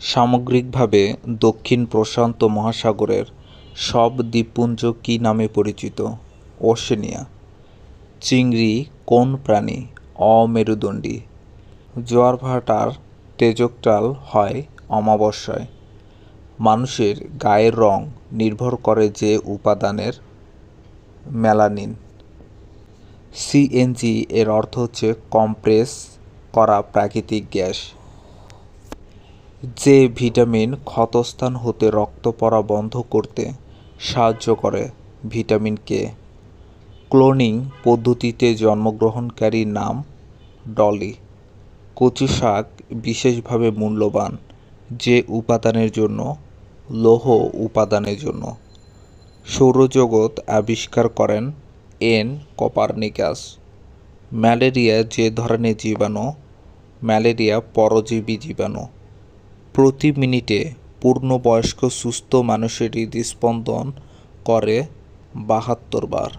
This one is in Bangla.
সামগ্রিকভাবে দক্ষিণ প্রশান্ত মহাসাগরের সব দ্বীপপুঞ্জ কী নামে পরিচিত? ওশেনিয়া। চিংড়ি কোন প্রাণী? অমেরুদণ্ডী। জোয়ারভাটার তেজকটাল হয় অমাবস্যায়। মানুষের গায়ের রং নির্ভর করে যে উপাদানের মেলানিন। সিএনজি এর অর্থ হচ্ছে কম্প্রেস করা প্রাকৃতিক গ্যাস। যে ভিটামিন ক্ষতস্থান হতে রক্ত পড়া বন্ধ করতে সাহায্য করে, ভিটামিন কে। ক্লোনিং পদ্ধতিতে জন্মগ্রহণকারীর নাম ডলি। কচু শাক বিশেষভাবে মূল্যবান, যে উপাদানের জন্য, লৌহ উপাদানের জন্য। সৌরজগৎ আবিষ্কার করেন এন কপারনিকাস। ম্যালেরিয়া যে ধরনের জীবাণু, ম্যালেরিয়া পরজীবী জীবাণু। প্রতি মিনিটে পূর্ণবয়স্ক সুস্থ মানুষের হৃদস্পন্দন করে বাহাত্তর বার।